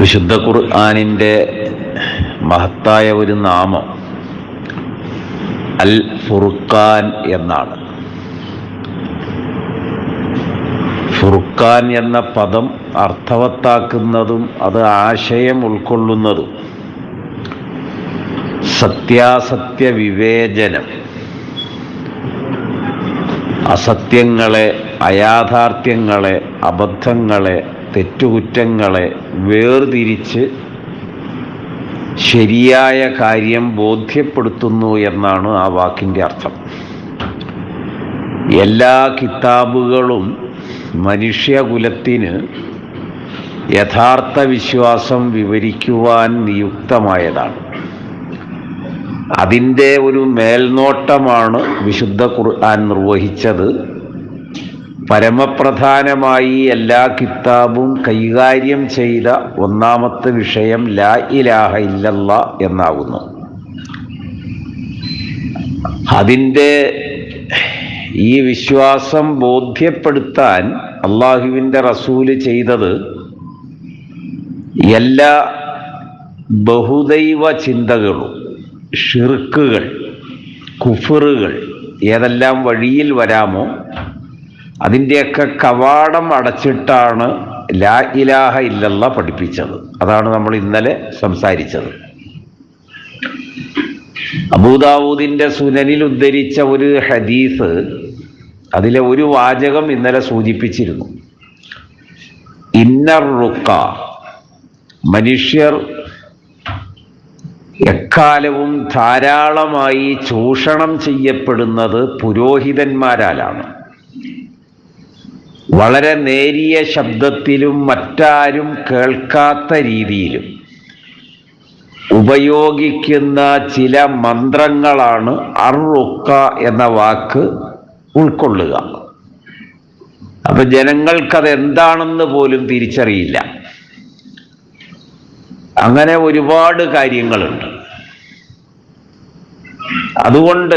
വിശുദ്ധ ഖുർആാനിന്റെ മഹത്തായ ഒരു നാമം അൽ ഫുർഖാൻ എന്നാണ്. ഫുർഖാൻ എന്ന പദം അർത്ഥവത്താക്കുന്നതും അത് ആശയം ഉൾക്കൊള്ളുന്നതും സത്യാസത്യ വിവേചനം അസത്യങ്ങളെ അയാഥാർത്ഥ്യങ്ങളെ അബദ്ധങ്ങളെ തെറ്റുകുറ്റങ്ങളെ വേർതിരിച്ച് ശരിയായ കാര്യം ബോധ്യപ്പെടുത്തുന്നു എന്നാണ് ആ വാക്കിന്റെ അർത്ഥം. എല്ലാ കിതാബുകളും മനുഷ്യകുലത്തിന് യഥാർത്ഥ വിശ്വാസം വിവരിക്കുവാൻ നിയുക്തമായതാണ്. അതിന്റെ ഒരു മേൽനോട്ടമാണ് വിശുദ്ധ ഖുർആൻ നിർവഹിച്ചത്. പരമപ്രധാനമായി എല്ലാ കിതാബും കൈകാര്യം ചെയ്ത ഒന്നാമത്തെ വിഷയം ലാ ഇലാഹ ഇല്ലല്ല എന്നാകുന്നു. അതിന്റെ ഈ വിശ്വാസം ബോധ്യപ്പെടുത്താൻ അള്ളാഹുവിന്റെ റസൂൽ ചെയ്തത് എല്ലാ ബഹുദൈവ ചിന്തകളും ഷിർക്കുകൾ കുഫറുകൾ ഏതെല്ലാം വഴിയിൽ വരാമോ അതിന്റെയൊക്കെ കവാടം അടച്ചിട്ടാണ് ലാ ഇലാഹ ഇല്ലല്ല പഠിപ്പിച്ചത്. അതാണ് നമ്മൾ ഇന്നലെ സംസാരിച്ചത്. അബൂദാവൂദിന്റെ സുനനിൽ ഉദ്ധരിച്ച ഒരു ഹദീസ് അതിലെ ഒരു വാചകം ഇന്നലെ സൂചിപ്പിച്ചിരുന്നു. ഇന്നർ റുക്ക മനുഷ്യർ എക്കാലവും ധാരാളമായി ചൂഷണം ചെയ്യപ്പെടുന്നത് പുരോഹിതന്മാരാലാണ്. വളരെ നേരിയ ശബ്ദത്തിലും മറ്റാരും കേൾക്കാത്ത രീതിയിലും ഉപയോഗിക്കുന്ന ചില മന്ത്രങ്ങളാണ് അറുക്ക എന്ന വാക്ക് ഉൾക്കൊള്ളുക. അപ്പൊ ജനങ്ങൾക്കത് എന്താണെന്ന് പോലും തിരിച്ചറിയില്ല. അങ്ങനെ ഒരുപാട് കാര്യങ്ങളുണ്ട്. അതുകൊണ്ട്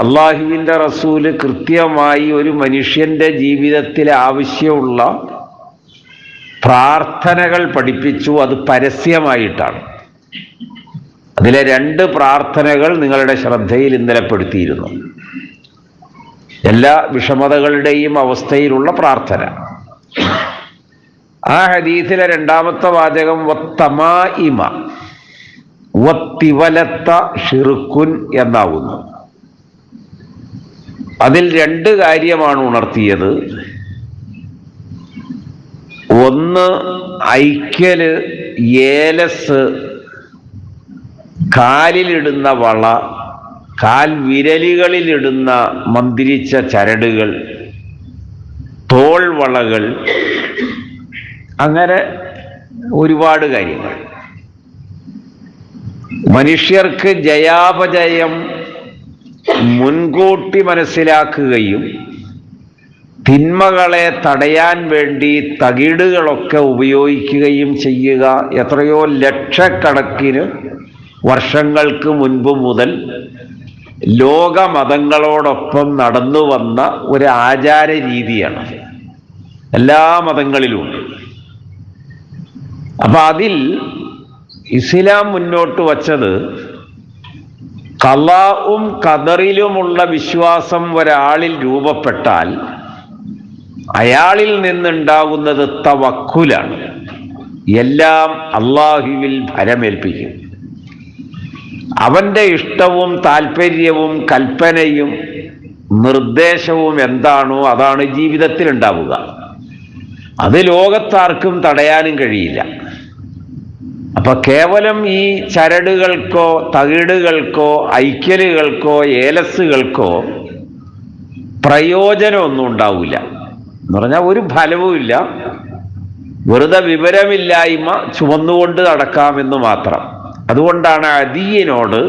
അള്ളാഹുവിന്റെ റസൂൽ കൃത്യമായി ഒരു മനുഷ്യന്റെ ജീവിതത്തിൽ ആവശ്യമുള്ള പ്രാർത്ഥനകൾ പഠിപ്പിച്ചു. അത് പരസ്യമായിട്ടാണ്. അതിലെ രണ്ട് പ്രാർത്ഥനകൾ നിങ്ങളുടെ ശ്രദ്ധയിൽ ഇന്നലപ്പെടുത്തിയിരുന്നു എല്ലാ വിഷമതകളുടെയും അവസ്ഥയിലുള്ള പ്രാർത്ഥന. ആ ഹദീസിലെ രണ്ടാമത്തെ വാചകം വത്തമായിമ വത്തിവലത്ത ഷിറുക്കുൻ എന്നാവുന്നു. അതിൽ രണ്ട് കാര്യമാണ് ഉണർത്തിയത്. ഒന്ന് ഐക്യൽ ഏലസ് കാലിലിടുന്ന വള കാൽ വിരലുകളിലിടുന്ന മന്ത്രിച്ച ചരടുകൾ തോൾവളകൾ അങ്ങനെ ഒരുപാട് കാര്യങ്ങൾ. മനുഷ്യർക്ക് ജയാപജയം മുൻകൂട്ടി മനസ്സിലാക്കുകയും തിന്മകളെ തടയാൻ വേണ്ടി തകിടുകളൊക്കെ ഉപയോഗിക്കുകയും ചെയ്യുക എത്രയോ ലക്ഷക്കണക്കിന് വർഷങ്ങൾക്ക് മുൻപ് മുതൽ ലോകമതങ്ങളോടൊപ്പം നടന്നു വന്ന ഒരു ആചാര രീതിയാണ്. എല്ലാ മതങ്ങളിലും. അപ്പം അതിൽ ഇസ്ലാം മുന്നോട്ട് വച്ചത് കലാവും കദറിലുമുള്ള വിശ്വാസം ഒരാളിൽ രൂപപ്പെട്ടാൽ അയാളിൽ നിന്നുണ്ടാകുന്നത് തവക്കുലാണ്. എല്ലാം അള്ളാഹുവിൽ ഭരമേൽപ്പിക്കും. അവന്റെ ഇഷ്ടവും താല്പര്യവും കൽപ്പനയും നിർദ്ദേശവും എന്താണോ അതാണ് ജീവിതത്തിൽ ഉണ്ടാവുക അത് ലോകത്താർക്കും തടയാനും കഴിയില്ല. അപ്പൊ കേവലം ഈ ചരടുകൾക്കോ തകിടുകൾക്കോ ഐക്യലുകൾക്കോ ഏലസുകൾക്കോ പ്രയോജനമൊന്നും ഉണ്ടാവില്ല എന്ന് പറഞ്ഞാൽ ഒരു ഫലവുമില്ല വെറുതെ വിവരമില്ലായ്മ ചുമന്നുകൊണ്ട് നടക്കാമെന്ന് മാത്രം. അതുകൊണ്ടാണ് അദീയനോട്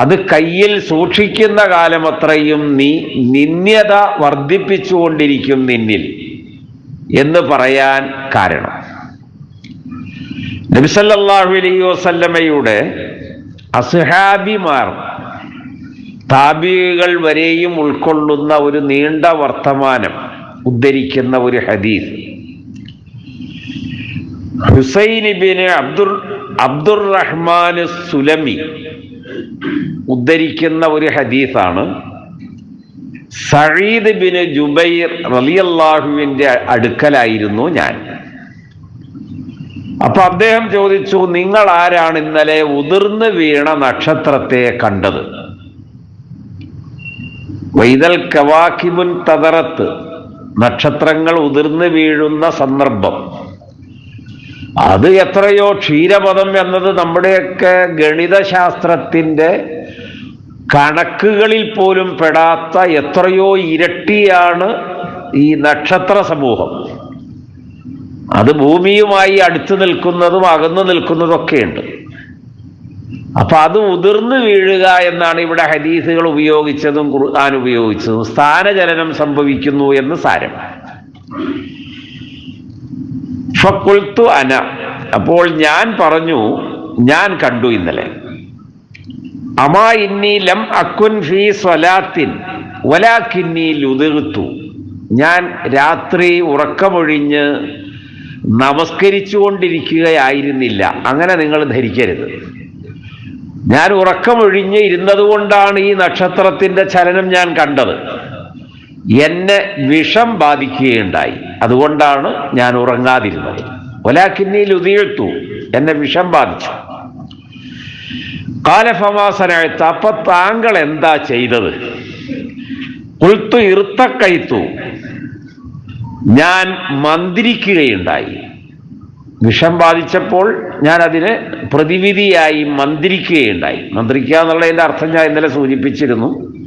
അത് കയ്യിൽ സൂക്ഷിക്കുന്ന കാലം അത്രയും നീ നിന്യത വർദ്ധിപ്പിച്ചുകൊണ്ടിരിക്കും നിന്നിൽ എന്ന് പറയാൻ കാരണം. നബിസല്ലാഹു അലൈഹി വസല്ലമയുടെ അസുഹാബിമാർ താബികൾ വരെയും ഉൾക്കൊള്ളുന്ന ഒരു നീണ്ട വർത്തമാനം ഉദ്ധരിക്കുന്ന ഒരു ഹദീസ്. ഹുസൈനിബിന് അബ്ദുർ അബ്ദുറഹ്മാൻ സുലമി ഉദ്ധരിക്കുന്ന ഒരു ഹദീസാണ്. സഴീദ് ബിൻ ജുബൈർ റലിയല്ലാഹുവിന്റെ അടുക്കലായിരുന്നു ഞാൻ. അപ്പൊ അദ്ദേഹം ചോദിച്ചു നിങ്ങൾ ആരാണ് ഇന്നലെ ഉതിർന്നു വീണ നക്ഷത്രത്തെ കണ്ടത്? വൈതൽ കവാക്കിമുൻ തതറത്ത് നക്ഷത്രങ്ങൾ ഉതിർന്നു വീഴുന്ന സന്ദർഭം. അത് എത്രയോ ക്ഷീരപദം എന്നത് നമ്മുടെയൊക്കെ ഗണിതശാസ്ത്രത്തിന്റെ കണക്കുകളിൽ പോലും പെടാത്ത എത്രയോ ഇരട്ടിയാണ് ഈ നക്ഷത്ര സമൂഹം. അത് ഭൂമിയുമായി അടുത്തു നിൽക്കുന്നതും അകന്നു നിൽക്കുന്നതൊക്കെയുണ്ട്. അപ്പൊ അത് ഉതിർന്നു വീഴുക എന്നാണ് ഇവിടെ ഹദീസുകൾ ഉപയോഗിച്ചതും ഖുർആൻ ഉപയോഗിച്ചതും. സ്ഥാനചലനം സംഭവിക്കുന്നു എന്ന് സാരം. ഫക്കുൽത്തു അന. അപ്പോൾ ഞാൻ പറഞ്ഞു ഞാൻ കണ്ടു ഇന്നലെ. അമാ ഇന്നി ലം അക്കുൻ ഫീ സ്വലാത്തിൻ വലാക്കിന്നി ലുതിർത്തു ഞാൻ രാത്രി ഉറക്കമൊഴിഞ്ഞ് നമസ്കരിച്ചുകൊണ്ടിരിക്കുകയായിരുന്നില്ല. അങ്ങനെ നിങ്ങൾ ധരിക്കരുത്. ഞാൻ ഉറക്കമൊഴിഞ്ഞ് ഇരുന്നതുകൊണ്ടാണ് ഈ നക്ഷത്രത്തിന്റെ ചലനം ഞാൻ കണ്ടത്. എന്നെ വിഷം ബാധിക്കുകയുണ്ടായി. അതുകൊണ്ടാണ് ഞാൻ ഉറങ്ങാതിരുന്നത്. ഒലാക്കിന്നിൽ ഉതിഴ്ത്തു എന്നെ വിഷം ബാധിച്ചു. കാലഫമാസനഴുത്ത് അപ്പൊ താങ്കൾ എന്താ ചെയ്തത്? കുൽത്തു ഇറുത്തക്കൈത്തു ഞാൻ മന്ത്രിക്കുകയുണ്ടായി. വിഷം ബാധിച്ചപ്പോൾ ഞാൻ അതിന് പ്രതിവിധിയായി മന്ത്രിക്കുകയുണ്ടായി. മന്ത്രിക്കുക എന്നുള്ളതിന്റെ അർത്ഥം ഞാൻ ഇന്നലെ സൂചിപ്പിച്ചിരുന്നു.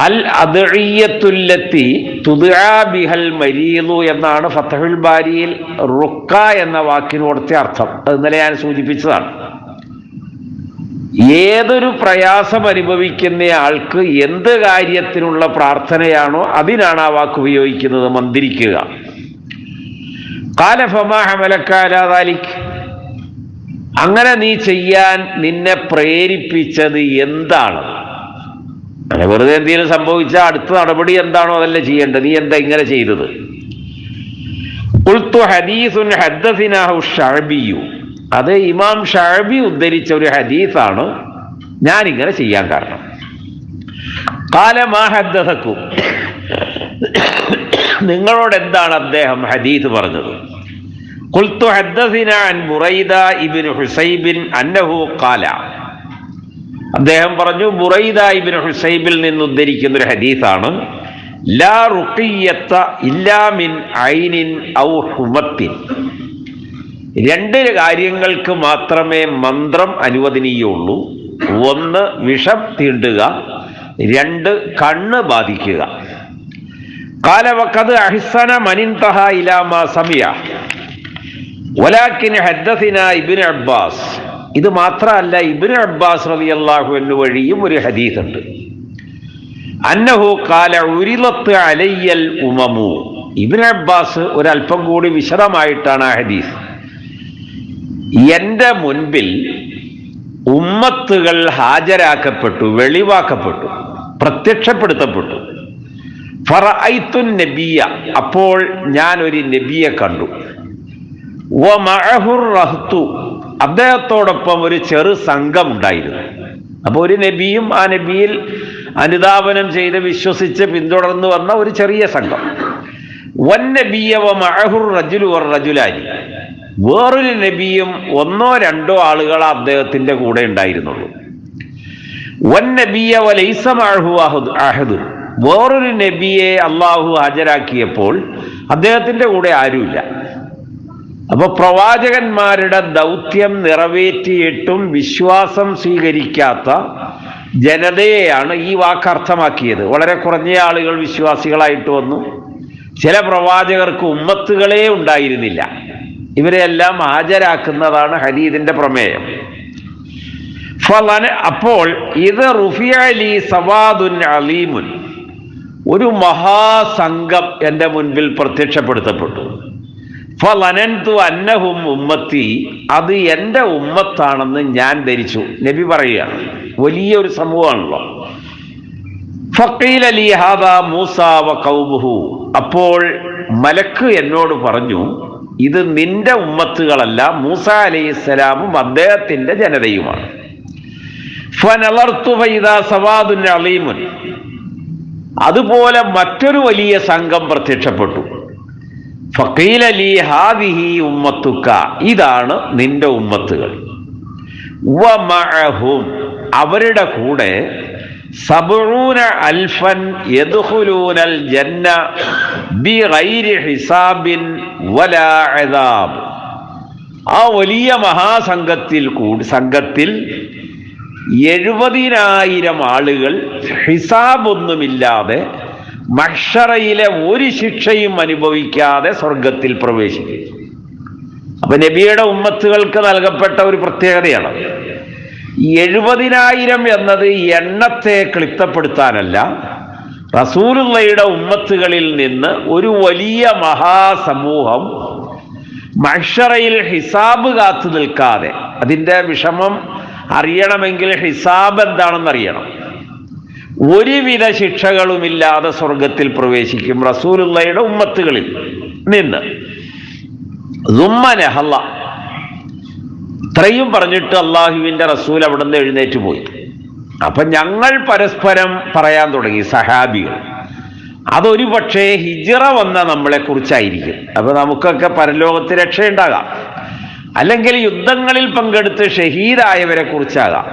അൽ അദ്ഇയ്യത്തുല്ലത്തി തുദ്ആ ബിഹൽ മരീലു എന്നാണ് ഫത്തഹുൽ ബാരിയിൽ റുക്ക എന്ന വാക്കിനോടത്തെ അർത്ഥം. അത് ഇന്നലെ ഞാൻ സൂചിപ്പിച്ചതാണ്. ഏതൊരു പ്രയാസം അനുഭവിക്കുന്ന ആൾക്ക് എന്ത് കാര്യത്തിനുള്ള പ്രാർത്ഥനയാണോ അതിനാണ് ആ വാക്ക് ഉപയോഗിക്കുന്നത് മന്ത്രിക്കുക. കാലഫമാഹമലക്കാലാതാലിക്ക് അങ്ങനെ നീ ചെയ്യാൻ നിന്നെ പ്രേരിപ്പിച്ചത് എന്താണ്? അങ്ങനെ വെറുതെ എന്തെങ്കിലും സംഭവിച്ച അടുത്ത നടപടി എന്താണോ അതല്ല ചെയ്യേണ്ടത്. നീ എന്താ ഇങ്ങനെ ചെയ്തത്? ഉൾത്തു ഹദീസുൻ ഹദ്ദസിനാഹു ഷഅബിയു. അത് ഇമാം ഷഅബി ഉദ്ധരിച്ച ഒരു ഹദീസാണ് ഞാൻ ഇങ്ങനെ ചെയ്യാൻ കാരണം കാലമാ ഹദ്ദസക്കും നിങ്ങളോട് എന്താണ് അദ്ദേഹം ഹദീസ് പറഞ്ഞത് قلت حدثنا عن بريدة ابن حسيب أنه قال അദ്ദേഹം പറഞ്ഞു ബുറൈദ ഇബ്നു ഹുസൈബിൽ നിന്ന് ഉദ്ധരിക്കുന്ന ഒരു ഹദീസാണ് ലാ റുഖിയത്ത ഇല്ലാ മിൻ ഐനിൻ ഔ ഹുമത്തിൻ രണ്ട് കാര്യങ്ങൾക്ക് മാത്രമേ മന്ത്രം അനുവദനീയുള്ളൂ. ഒന്ന് വിഷം തീണ്ടുക. രണ്ട് കണ്ണ് ബാധിക്കുക. കാലവക്കത് അഹിസന മനിന്തഹ ഇലാമ സമിയ. ഒലാക്കിന് ഹദ്ദസിന ഇബ്നു അബ്ബാസ്. ഇത് മാത്രമല്ല ഇബ്നു അബ്ബാസ് റബി അള്ളാഹു അൻഹു വഴിയും ഒരു ഹദീസ് ഉണ്ട് അന്നഹു കാല ഉരിലത്ത് അലയ്യൽ ഉമമു. ഇബ്നു അബ്ബാസ് ഒരല്പം കൂടി വിശദമായിട്ടാണ് ആ ഹദീസ്. എന്റെ മുൻപിൽ ഉമ്മത്തുകൾ ഹാജരാക്കപ്പെട്ടു വെളിവാക്കപ്പെട്ടു പ്രത്യക്ഷപ്പെടുത്തപ്പെട്ടു. ഫറഅത്തുൻ നബിയ അപ്പോൾ ഞാൻ ഒരു നബിയെ കണ്ടു. റഹ്തു അദ്ദേഹത്തോടൊപ്പം ഒരു ചെറു സംഘം ഉണ്ടായിരുന്നു. അപ്പൊ ഒരു നബിയും ആ നബിയിൽ അനുധാപനം ചെയ്ത് വിശ്വസിച്ച് പിന്തുടർന്നു വന്ന ഒരു ചെറിയ സംഘം. വൻ നബിയ വ മഴഹുർ റജുലു വർ വേറൊരു നബിയും ഒന്നോ രണ്ടോ ആളുകൾ അദ്ദേഹത്തിന്റെ കൂടെ ഉണ്ടായിരുന്നുള്ളൂ. വൻ നബിയ വ ലൈസ മഅഹു അഹദ്. വേറൊരു നബിയെ അള്ളാഹു ഹാജരാക്കിയപ്പോൾ അദ്ദേഹത്തിന്റെ കൂടെ ആരുമില്ല. അപ്പൊ പ്രവാചകന്മാരുടെ ദൗത്യം നിറവേറ്റിയിട്ടും വിശ്വാസം സ്വീകരിക്കാത്ത ജനതയെയാണ് ഈ വാക്ക് അർത്ഥമാക്കിയത്. വളരെ കുറഞ്ഞ ആളുകൾ വിശ്വാസികളായിട്ട് വന്നു. ചില പ്രവാചകർക്ക് ഉമ്മത്തുകളേ ഉണ്ടായിരുന്നില്ല. ഇവരെല്ലാം ഹാജരാക്കുന്നതാണ് ഹരീദിന്റെ പ്രമേയം. അപ്പോൾ ഇത് റുഫിയലി സവാദുൻ അലീമുൻ ഒരു മഹാസംഘം എന്റെ മുൻപിൽ പ്രത്യക്ഷപ്പെടുത്തപ്പെട്ടു. ഫലനന്തു അന്നഹും ഉമ്മത്തി അത് എന്റെ ഉമ്മത്താണെന്ന് ഞാൻ ധരിച്ചു. നബി പറയുകയാണ് വലിയൊരു സമൂഹമാണല്ലോ. ഫക്കീൽ അലി ഹാദ മൂസാവ കൗബുഹു അപ്പോൾ മലക്ക് എന്നോട് പറഞ്ഞു ഇത് നിന്റെ ഉമ്മത്തുകളല്ല മൂസ അലൈഹിസ്സലാമും അദ്ദേഹത്തിന്റെ ജനതയുമാണ്. അലീമുൻ. അതുപോലെ മറ്റൊരു വലിയ സംഘം പ്രത്യക്ഷപ്പെട്ടു. ഫക്കീല ലീ ഹാദിഹി ഉമ്മത്തുക്ക. ഇതാണ് നിന്റെ ഉമ്മത്തുകൾ. അവരുടെ കൂടെ സബൂന അൽഫൻ ജന്ന ബിഗൈരി ഹിസാബിൻ ആ വലിയ മഹാസംഘത്തിൽ കൂടി സംഘത്തിൽ എഴുപതിനായിരം ആളുകൾ ഹിസാബൊന്നുമില്ലാതെ മഷറയിലെ ഒരു ശിക്ഷയും അനുഭവിക്കാതെ സ്വർഗത്തിൽ പ്രവേശിക്കും. അപ്പൊ നബിയുടെ ഉമ്മത്തുകൾക്ക് നൽകപ്പെട്ട ഒരു പ്രത്യേകതയാണ് എഴുപതിനായിരം എന്നത് എണ്ണത്തെ ക്ലിപ്തപ്പെടുത്താനല്ല റസൂലുള്ളയുടെ ഉമ്മത്തുകളിൽ നിന്ന് ഒരു വലിയ മഹാസമൂഹം മഷറയിൽ ഹിസാബ് കാത്തു നിൽക്കാതെ അതിന്റെ വിഷമം അറിയണമെങ്കിൽ ഹിസാബ് എന്താണെന്ന് അറിയണം ഒരുവിധ ശിക്ഷകളുമില്ലാതെ സ്വർഗത്തിൽ പ്രവേശിക്കും റസൂലുള്ളയുടെ ഉമ്മത്തുകളിൽ നിന്ന്. ഇത്രയും പറഞ്ഞിട്ട് അള്ളാഹുവിന്റെ റസൂൽ അവിടെ നിന്ന് എഴുന്നേറ്റ് പോയി. അപ്പൊ ഞങ്ങൾ പരസ്പരം പറയാൻ തുടങ്ങി സഹാബികൾ. അതൊരു പക്ഷേ ഹിജറ വന്ന നമ്മളെ കുറിച്ചായിരിക്കും. അപ്പൊ നമുക്കൊക്കെ പരലോകത്ത് രക്ഷയുണ്ടാകാം. അല്ലെങ്കിൽ യുദ്ധങ്ങളിൽ പങ്കെടുത്ത് ഷഹീദായവരെ കുറിച്ചാകാം.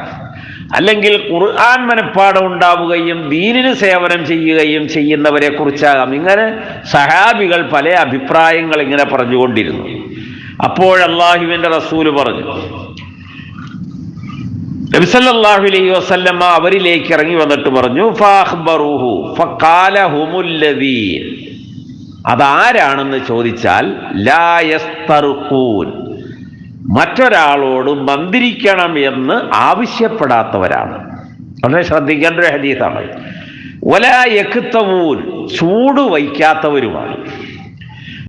അല്ലെങ്കിൽ ഖുർആൻ മനഃപ്പാടം ഉണ്ടാവുകയും ദീനിന് സേവനം ചെയ്യുകയും ചെയ്യുന്നവരെ കുറിച്ചാകാം. ഇങ്ങനെ സഹാബികൾ പല അഭിപ്രായങ്ങൾ ഇങ്ങനെ പറഞ്ഞുകൊണ്ടിരുന്നു. അപ്പോൾ റസൂൽ പറഞ്ഞു നബിസല്ലാഹു അലൈഹി വസല്ലമ്മ അവരിലേക്ക് ഇറങ്ങി വന്നിട്ട് പറഞ്ഞു അതാരാണെന്ന് ചോദിച്ചാൽ ലായസ്തറുക്കൂൻ മറ്റൊരാളോട് മന്ദിരിക്കണം എന്ന് ആവശ്യപ്പെടാത്തവരാണ്. വളരെ ശ്രദ്ധിക്കേണ്ട ഒരു ഹദീസാണ് ഒലായക്കുത്തവൂൻ ചൂട് വയ്ക്കാത്തവരുമാണ്.